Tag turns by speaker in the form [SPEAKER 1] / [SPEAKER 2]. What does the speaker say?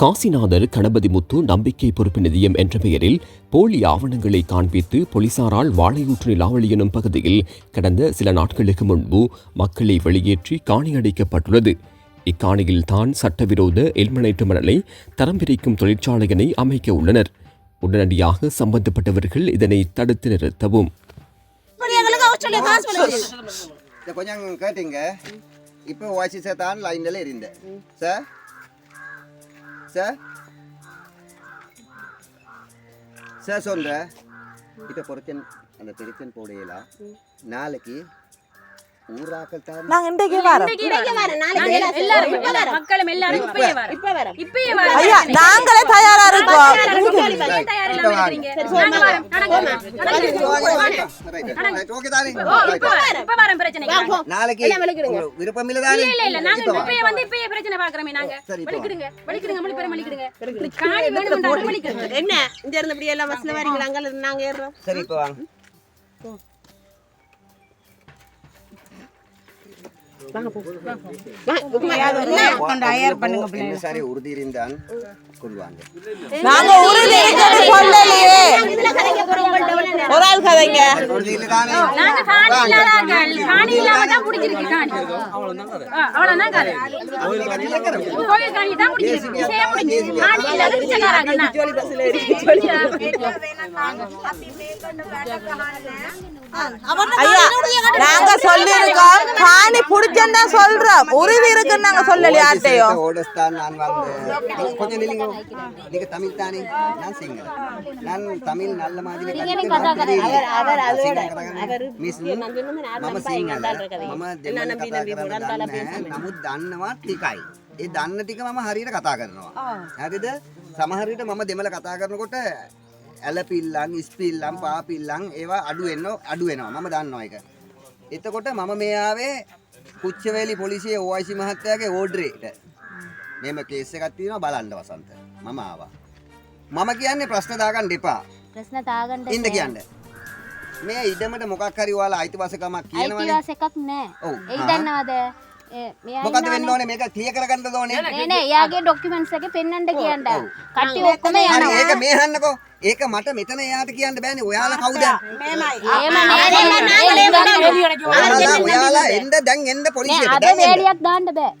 [SPEAKER 1] காசிநாதர் கணபதி முத்து நம்பிக்கை பொறுப்பு நிதியம் என்ற பெயரில் போலி ஆவணங்களை காண்பித்து போலீசாரால் வாழையூற்று நிலாவளி எனும் பகுதியில் கடந்த சில நாட்களுக்கு முன்பு மக்களை வெளியேற்றி காணி அடைக்கப்பட்டுள்ளது. இக்காணியில் தான் சட்டவிரோத எல்மனைட்டு மணலை தரம் பிரிக்கும் தொழிற்சாலையினை அமைக்க உள்ளனர். உடனடியாக சம்பந்தப்பட்டவர்கள் இதனை தடுத்து நிறுத்தவும்.
[SPEAKER 2] கொஞ்சம் கேட்டீங்க. இப்போ வாய்ஸ் தான் லைனில் இருந்தேன். Sir sir? சார் சொல்கிறேன் இப்போ பொறுத்தன் அந்த திருச்சன் போடையலாம் நாளைக்கு ஊராக்கள் தான்.
[SPEAKER 3] நாங்க இன்றைக்கு வரோம்.
[SPEAKER 4] எல்லாரும். மக்களும் எல்லாரும் இப்பயே வரோம். இப்பயே வரோம்.
[SPEAKER 3] ஐயா நாங்களே தயாரா இருக்கோம்.
[SPEAKER 2] விருப்பம் இல்லை
[SPEAKER 4] இல்ல. நாங்க. இப்பயே வந்து இப்பயே பிரச்சனை பாக்குறோமே நாங்க. வலிக்கிடுங்க. வலிக்கிடுங்க. காணி வலிக்கிடுங்க.
[SPEAKER 5] என்ன? இங்க இருந்து இப்படி எல்லாம் பஸ்ல வரீங்களா? நாங்க ஏறுறோம்.
[SPEAKER 2] சரி இப்போ வாங்க என்ன சாரி உறுதி. இருந்தான் கொள்வாங்க
[SPEAKER 3] நாங்க உறுதி. சொல்லலையே ஒரு ஆள் கதைங்க
[SPEAKER 4] நாங்க காணி இல்லாத ஆட்கள். காணி இல்லாம தான் புடிச்சிருக்கு காணி. அவ்வளவுதான் கதை. கோயில் காணி தான் புடிச்சிருக்கு. விஷயம் முடிஞ்சுது. காணி இல்லாத பிச்சைக்காரங்க தான்.
[SPEAKER 3] ஐயா நாங்க சொல்லிருக்கோம் காணி புடிச்சேன்னு தான் சொல்றோம் உறுதி இருக்குன்னு நாங்க
[SPEAKER 2] நான் வந்து கொஞ்சம் நில்லுங்க நீங்க தமிழ் தானே நான் சிங்கள நான் தமிழ் நல்ல மாதிரி නමුත් දන්නවා ටිකයි. ඒ දන්න ටික මම හරියට කතා කරනවා. හරිද? සමහර විට මම දෙමළ කතා කරනකොට ඇලපිල්ලන් ඉස්පිල්ලම් පාපිල්ලම් ඒවා අඩු වෙන්න අඩු වෙනවා. මම දන්නවා ඒක. එතකොට මම මේ ආවේ කුච්චවේලි පොලිසිය OIC මහත්තයාගේ ඕඩරේට. මෙම කේස් එකක් තියෙනවා බලන්න වසන්ත. මම ආවා. මම කියන්නේ ප්‍රශ්න දාගන්න එපා.
[SPEAKER 6] ප්‍රශ්න තාගන්න
[SPEAKER 2] ඉන්න කියන්න මේ ඉඩමට මොකක් හරි ඔයාලා අයිතිවාසිකමක් කියනවනේ.
[SPEAKER 6] අයිතිවාස එකක් නෑ.
[SPEAKER 2] ඔව්.
[SPEAKER 6] ඒ දන්නවද
[SPEAKER 2] මොකද වෙන්න. ඕනේ? මේක ක්ලියර් කරගන්න ඕනේ?
[SPEAKER 6] නේ නේ එයාගේ ඩොකියුමන්ට්ස් එක පෙන්වන්න කියන්න. කට්ටිය ඔක්කොම යනවා.
[SPEAKER 2] ඒක මේ අහන්නකෝ. ඒක මට මෙතන එයාට කියන්න බෑනේ. ඔයාලා කවුද?
[SPEAKER 6] එහෙම නෑ නේ නේ.
[SPEAKER 2] ඔයාලා ඔයාලා එන්න දැන් එන්න
[SPEAKER 6] නෑ
[SPEAKER 2] පොලිසියට. දැන් එන්න
[SPEAKER 6] බෑ